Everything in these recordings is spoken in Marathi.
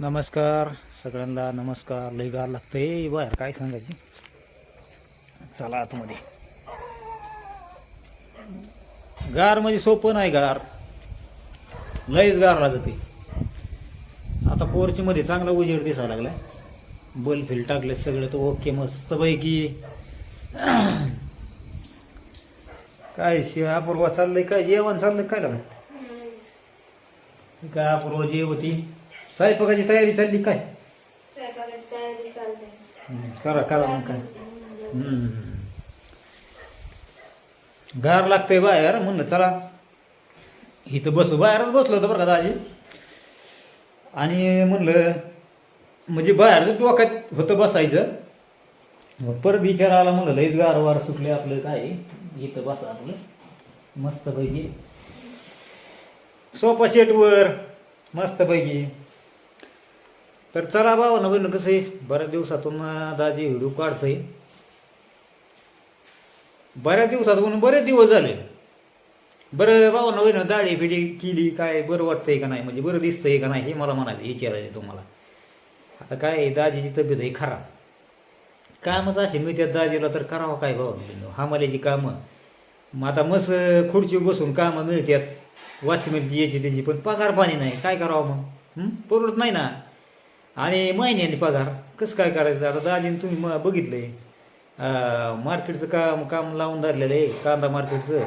नमस्कार सगळ्यांना नमस्कार. लय गार लागतंय. बाहेर काय सांगायची? चला आतमध्ये. गार म्हणजे सोपं नाही गार. लयच गार लागते आता पोरची मध्ये चांगला उजेड दिसायला लागलाय. बल्ब फिल टाकले सगळे तर ओके मस्त पैकी काय शिव अपूर्वा चाललंय काय? जेवण चाललंय काय लागलं काय अपूर्वा जेवती स्वयंपाकाची तयारी चालली काय? करा करा मग काय. गार लागतंय बाहेर म्हणलं चला. इथं बसू बाहेरच बसलो होतो बरं का दाजी. आणि म्हणलं म्हणजे बाहेरच डोक्यात होतं बसायचं. मग परत विचार आला म्हणलं लईच गार वार सुटले आपलं काय. इथं बसा आपलं. मस्तपैकी. सोफा सेटवर मस्तपैकी. तर चला बाबा ना बहिण कसं आहे? बऱ्याच दिवसातून दाजी व्हिडिओ काढतोय. बऱ्याच दिवसातून बरेच दिवस झाले. बरं बाबा ना दाढी फिडी केली काय बरं वाटतंय का नाही? म्हणजे बरं दिसतंय का नाही? हे मला म्हणायचं विचारायचं तुम्हाला आता काय आहे, दाजीची तब्येत आहे खराब. कामच असे त्या दाजीला तर करावं काय बाबा हामाल्याची कामं. मग आता मस्त खुर्ची बसून कामं मिळतात. वॉचमॅनची याची त्याची पण पगार पाणी नाही. काय करावं मग? परवडत नाही ना. आणि महिन्याने पगार. कसं काय करायचं? आता दाजीने तुम्ही मग बघितलंय. आहे मार्केटचं काम काम लावून धरलेलं आहे कांदा मार्केटचं.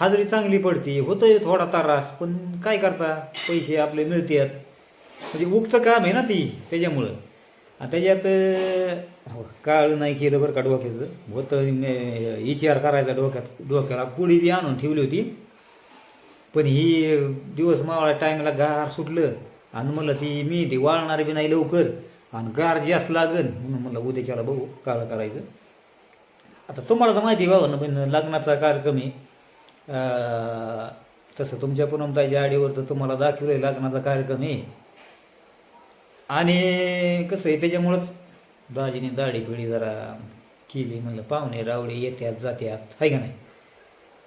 हाजरी चांगली पडते. होतंय थोडा तारास पण काय करता? पैसे आपले मिळतात म्हणजे उक्त काम आहे ना ती त्याच्यामुळं. आणि त्याच्यात हो, काळ नाही केलं बरं का डोक्याचं. होतं विचार करायचा डोक्यात डोक्याला पुढे बी आणून ठेवली होती. पण ही दिवस मावळा टायमाला गार सुटलं. आणि म्हणलं ती मी ती वाळणार बी नाही लवकर. आणि गार जास्त लागन. म्हणून म्हणलं उद्याच्याला बघू काळं करायचं. आता तुम्हाला तर माहिती व्हावं ना पण लग्नाचा कार्यक्रम आहे. तसं तुमच्या पुनमताईच्या आडीवर तर तुम्हाला दाखवलं आहे लग्नाचा कार्यक्रम आहे. आणि कसं आहे त्याच्यामुळंच दाजीने दाढी पिढी जरा केली. म्हणलं पाहुणे रावळे येत्यात जात्यात. आहे का नाही?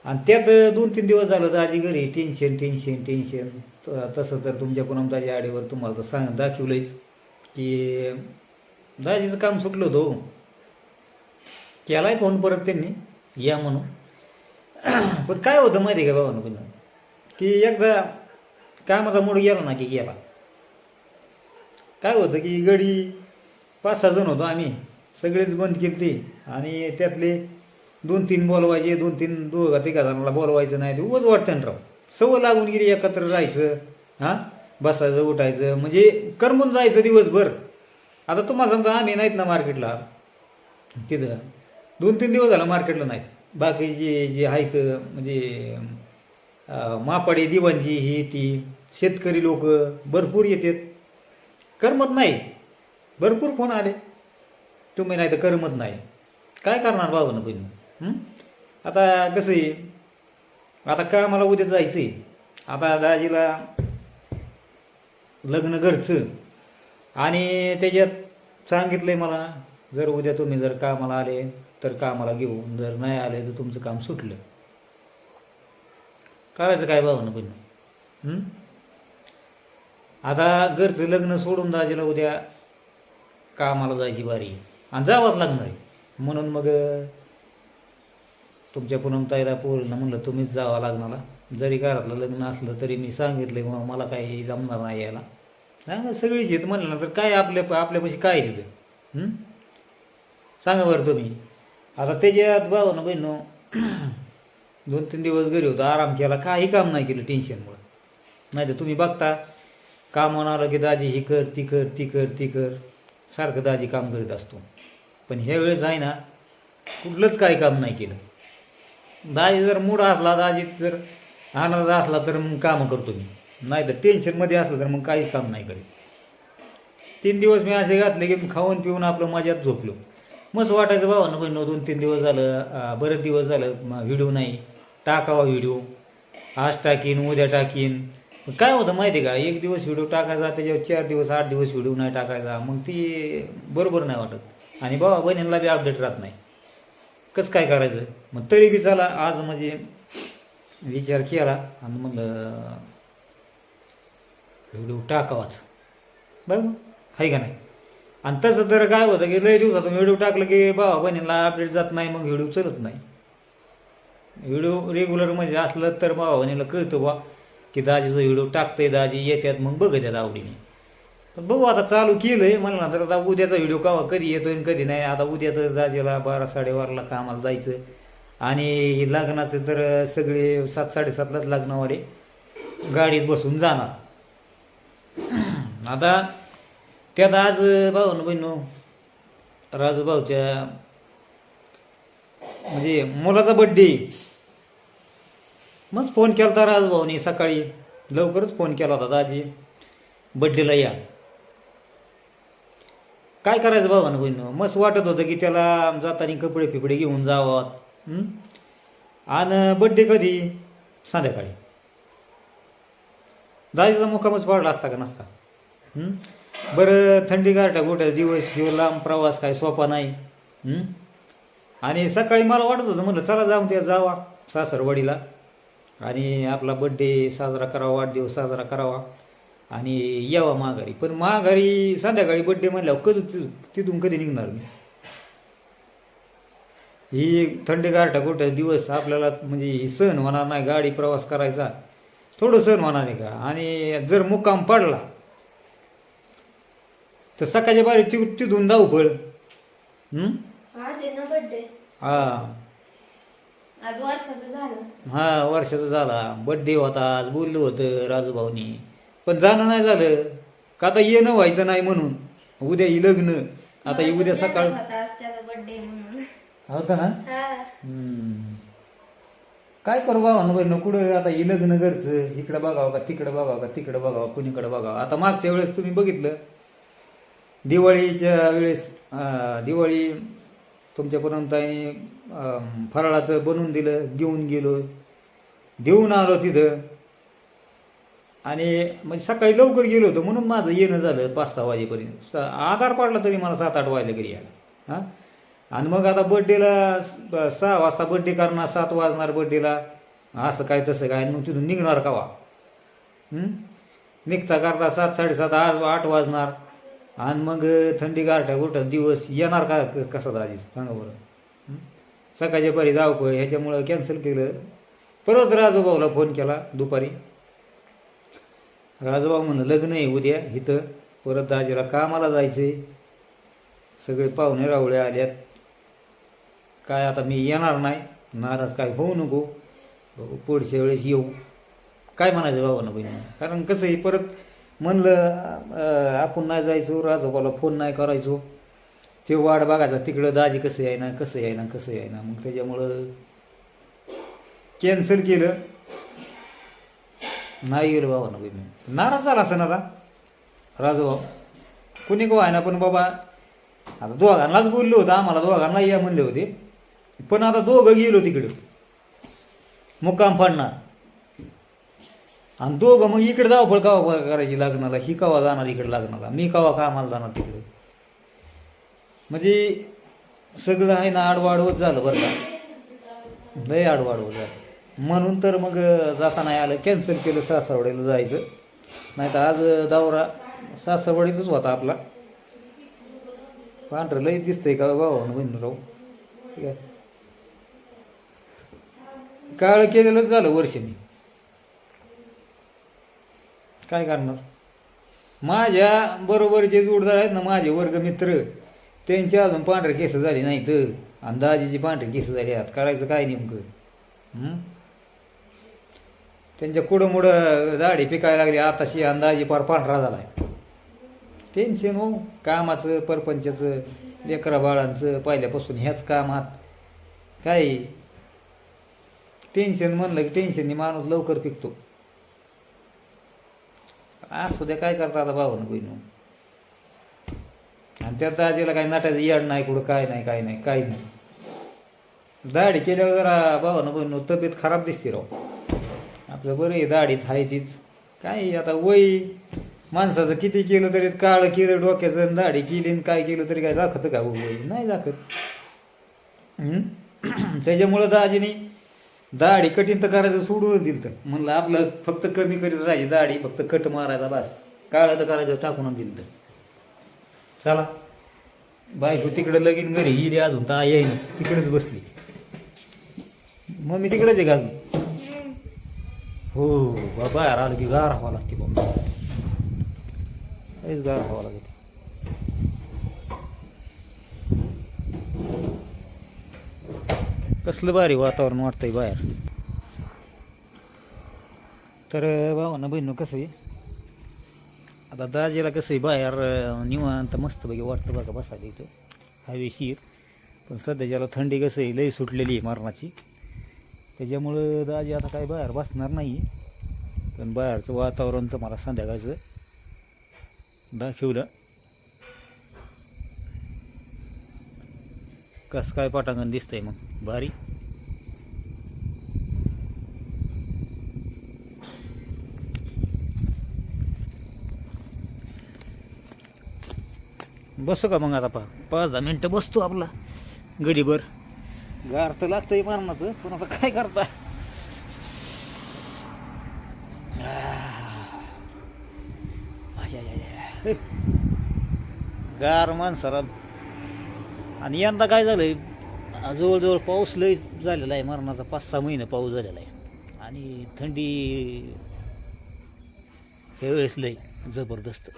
आणि त्यात दोन तीन दिवस झालं दाजी घरी टेन्शन टेन्शन टेन्शन त- तसं तर तुमच्या दाजी आडीवर तुम्हाला तर सांग दाखवलंच की दाजीचं काम सुटलं होतं हो. केलाय फोन परत त्यांनी या म्हणून. पण काय होतं माहिती आहे का बाबा पण की एकदा कामाचा मूड गेला ना की गेला. काय होतं की गडी पाच सहा जण होतो आम्ही. सगळेच बंद केली ती आणि त्यातले दोन तीन बोलवायचे दोन तीन दोघा तिघा जणांना बोलवायचं नाही ते उगच वाटतं ना राव. सवय लागून गेली एकत्र राहायचं हां? बसायचं उठायचं म्हणजे करमून जायचं दिवसभर. आता तुम्हाला सांगतो आम्ही नाहीत ना मार्केटला. तिथं दोन तीन दिवस झालं मार्केटला नाहीत बाकीचे जे आहेत म्हणजे मापाडे दिवांची ही ती शेतकरी लोक भरपूर येतात. करमत नाही. भरपूर फोन आले. तुम्ही नाही तर करमत नाही. काय करणार बाबा ना बहिणी? आता कसं आहे? आता का मला उद्या जायचं आहे? आता दाजीला लग्न घरचं. आणि त्याच्यात सांगितलं आहे मला जर उद्या तुम्ही जर कामाला आले तर कामाला घेऊन जर नाही आले तर तुमचं काम सुटलं. करायचं काय भावनं पण? आता घरचं लग्न सोडून दाजीला उद्या कामाला जायची बारी आणि जावंच लागणार आहे. म्हणून मग तुमच्या पूनमताईला पोरीला म्हणलं तुम्हीच जावं लागणार. जरी घरातलं लग्न असलं तरी मी सांगितलं मग मला काही जमणार नाही यायला. नाही सगळीच येत म्हणलं ना तर काय आपल्या आपल्यापाशी काय तिथं सांगा बरं तुम्ही. आता त्याच्यात भाऊ ना बहिणो दोन तीन दिवस घरी होतो आराम केला काही काम नाही केलं टेन्शनमुळं नाही तर तुम्ही बघता काम आलं की दाजी ही कर ती कर ती कर ती कर. सारखं दाजी काम करीत असतो. पण ह्या वेळेस आहे ना कुठलंच काही काम नाही केलं. दाजी जर मूड असला दाजी जर आनंद असला तर मग कामं करतो मी. नाही तर टेन्शनमध्ये असलं तर मग काहीच काम नाही करीत. तीन दिवस मी असे घातले की खाऊन पिऊन आपलं मजात झोपलो. मस्त वाटायचं बाबा ना बहिण दोन तीन दिवस झालं बरेच दिवस झालं व्हिडिओ नाही. टाकावा व्हिडिओ आज टाकीन उद्या टाकीन. काय होतं माहिती आहे का? एक दिवस व्हिडिओ टाकायचा त्याच्यावर चार दिवस आठ दिवस व्हिडिओ नाही टाकायचा. मग ती बरोबर नाही वाटत. आणि बाबा बहिणींना बी अपडेट राहत नाही. कसं काय करायचं? मग तरी बी चला आज म्हणजे विचार केला आणि म्हणलं व्हिडिओ टाकावाच. बघ आहे का नाही? आणि तसं तर काय होतं की लय दिवसातून व्हिडिओ टाकलं की भावा बहिणीला अपडेट जात नाही मग व्हिडिओ चलत नाही. व्हिडिओ रेग्युलर म्हणजे असलं तर भावा बहिणीला कळतं बा की दाजीचं व्हिडिओ टाकतंय दाजी येतात मग बघत आहेत आवडीने. पण बघू आता चालू केलंय. मला ना तर आता उद्याचा व्हिडिओ कावा कधी येतो आणि कधी नाही. आता उद्या तर दाजेला बारा साडेबाराला कामाला जायचं आणि लग्नाचं तर सगळे सात साडेसातलाच लग्नावाले गाडीत बसून जाणार. आता त्यात आज भाऊ ना बहिणू राजूभाऊच्या म्हणजे मुलाचा बड्डे मग फोन केला होता राजभाऊनी सकाळी. लवकरच फोन केला होता दाजी. बड्डेला या. काय करायचं भावानं बहिणं? मस्त वाटत होतं की त्याला जाताना कपडे फिपडे घेऊन जावं. आणि बड्डे कधी? संध्याकाळी. दादीचा मुक्कामच पाडला असता का नसता? बरं थंडी गारठा गोट्या दिवस ह्यो लांब प्रवास काय सोपा नाही. आणि सकाळी मला वाटत होतं म्हणलं चला जाऊन त्या जावा सासरवाडीला. आणि आपला बड्डे साजरा करावा वाढदिवस साजरा करावा. आणि यावा माघारी. पण माघारी संध्याकाळी बड्डे म्हणल्यावर कधी तिथून कधी निघणार मी ही थंडी गारठा गोट्या दिवस आपल्याला म्हणजे ही सहन होणार नाही गाडी प्रवास करायचा थोडं सहन होणार नाही का? आणि जर मुक्काम पडला तर सकाळच्या बारी ति तिथून ना बर्थडे हा. आज वर्षाचं झालं. हा वर्षाचा झाला. बड्डे होता आज बोललो होतं राजूभाऊनी. पण जाणं नाही झालं. का आता येणं व्हायचं नाही म्हणून. उद्या ही लग्न. आता ही उद्या सकाळ बर्थडे म्हणून. होतं ना? हा. हम्म. काय करू बाबा बहिण कुठं? आता ही लग्न घरचं. इकडं बघावं का तिकडं बघावं का तिकडं बघावं कुणीकडं बघावं? आता मागच्या वेळेस तुम्ही बघितलं. दिवाळीच्या वेळेस अं, दिवाळी तुमच्यापर्यंत अं, फराळाचं बनवून दिलं घेऊन गेलो. देऊन आलो तिथं. आणि म्हणजे सकाळी लवकर गेलो होतो म्हणून माझं येणं झालं पाच सहा वाजेपर्यंत. स- आधार पडला तरी मला सात आठ वाजले घरी यायला. हां? आणि मग आता बड्डेला सहा वाजता बड्डे करणार सात वाजणार बड्डेला असं काय तसं काय मग तिथून निघणार कावा? वा निघता करता सात साडेसात आठ आठ वाजणार. आणि मग थंडी गारठ्या गोठ्या दिवस येणार का क- कसा दाजी सांगा बरं. सकाळच्या परी धावपळ ह्याच्यामुळं कॅन्सल केलं. परत राजूभाऊला फोन केला दुपारी. राजूभाऊ म्हणलं लग्न आहे उद्या. इथं परत दाजीला कामाला जायचंय. सगळे पाहुणे रावळे आल्यात. काय आता मी येणार नाही? नाराज काय होऊ नको? पुढच्या वेळेस येऊ. काय म्हणायचं भावानं बहिणी? कारण कसं आहे परत म्हणलं आपण नाही जायचो राजोबाला फोन नाही करायचो. ते वाट बघायचा तिकडं दाजी कसं आहे ना कसं आहे ना कसं आहे ना. मग त्याच्यामुळं कॅन्सल केलं. नाही येईल बाबा नको मी नाराज झाला असं ना राजू राजूभाऊ कुणी को आहे ना पण बाबा आता दोघांनाच बोललो होतं आम्हाला दोघांना या म्हणले होते. पण आता दोघं गेलो तिकडे. मुक्काम पाडणार आणि दोघं मग इकडे धावफळ कावा करायची लग्नाला? ही कवा जाणार इकडे लग्नाला? मी कवा कामाला जाणार तिकडे? म्हणजे सगळं आहे ना आडवाडवत झालं बरं का? लय आडवाडवत झालं. म्हणून तर मग जाता नाही आलं कॅन्सल केलं सासरवाडीला जायचं. नाही तर आज दौरा सासरवाडीचाच होता आपला. पांढरं लई दिसतंय का भावानं बहिण राहू ठीक आहे. काळ केलेलंच झालं वर्षांनी. काय करणार? माझ्या बरोबरचे जोडदार आहेत ना माझे वर्गमित्र त्यांचे अजून पांढरे केस झाले नाहीत. दाजीची पांढरे केस झाले आहेत. करायचं काय नेमकं? त्यांच्या कुठं मुडं दाढी पिकायला लागली. आताशी अंदाजी फार पांढरा झाला आहे टेन्शन हो. कामाचं परपंचाचं लेकरा बाळांचं पहिल्यापासून ह्याच कामात. काय? टेन्शन म्हणलं की टेन्शननी माणूस लवकर पिकतो. असू द्या काय करता आता भावानं बहिणू आणि त्या दाजीला काही नाटायचं याड नाही कुठं काय नाही काय नाही काही नाही. दाढी केल्यावर जरा भावानं बहिणू तब्येत खराब दिसते राव. आपलं बरं आहे दाढीच आहे तीच. काय आता वय? माणसाचं किती केलं तरी काळ केलं डोक्याचं आणि दाढी केली आणि काय केलं तरी काय दाखवतं का हो वय? नाही दाखत? त्याच्यामुळं दाजीने दाढी कठीण तर करायचं सोडून दिलं तर म्हणलं आपलं फक्त कमी करीत राहायची दाढी फक्त कट मारायचा बस. काळं तर करायचं टाकून दिलं तर चला. बायको तिकडे लगीन घरी गेली अजून तर येईन तिकडेच बसली. मग मी तिकडेच आहे का अजून. हो बा- बाहेर आलं की गार हवा लागते बाबा. लयच गार हवा लागते. कसलं भारी वातावरण वाटतंय बाहेर. तर भावानं बहिणू कसं आहे? आता दाजीला कसं आहे बाहेर निवांत मस्त बघी वाटतं बघा बसायला इथं. हवेशीर पण सध्याच्याला थंडी कसं आहे लई सुटलेली आहे मरणाची. त्याच्यामुळं दाजी आता काही बाहेर बसणार नाही. पण बाहेरचं वातावरणचं मला संध्याकाळचं दाखवलं. कसं काय पटांगण दिसतंय मग? भारी. बसू का मग आता पा पाच दहा मिनटं बसतो आपला. गडीभर गार तर लागतंय मरणाचं पण आता काय करता. गार माणसाला. आणि यंदा काय झालंय? जवळजवळ पाऊस लय झालेला आहे मरणाचा पाच सहा महिने पाऊस झालेला आहे. आणि थंडी ह्यावेळेस लय जबरदस्त.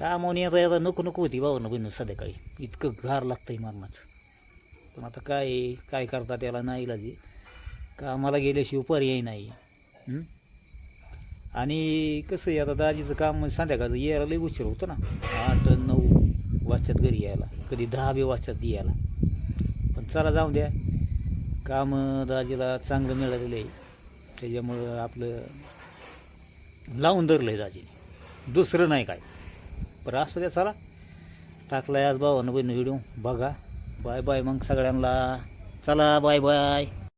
कामावून येता येता नको नको होती भावना बहिण संध्याकाळी. इतकं गार लागतंय मरणाचं. पण आता काय काय करता त्याला नाही इलाजी. कामाला गेल्याशिवाय पर्याय नाही. आणि कसं आहे आता दाजीचं काम म्हणजे संध्याकाळचं यायला लई उशीर होतं ना. आठ नऊ वाजतात घरी यायला. कधी दहा बी वाजतात यायला. पण चला जाऊ द्या. काम दाजीला चांगलं मिळालेलं आहे. त्याच्यामुळं आपलं लावून धरलं आहे दाजीने. दुसरं नाही काय. बरं असं द्या चला. टाकलाय आज भावानं बहिण व्हिडिओ बघा. बाय बाय मग सगळ्यांना. चला बाय बाय.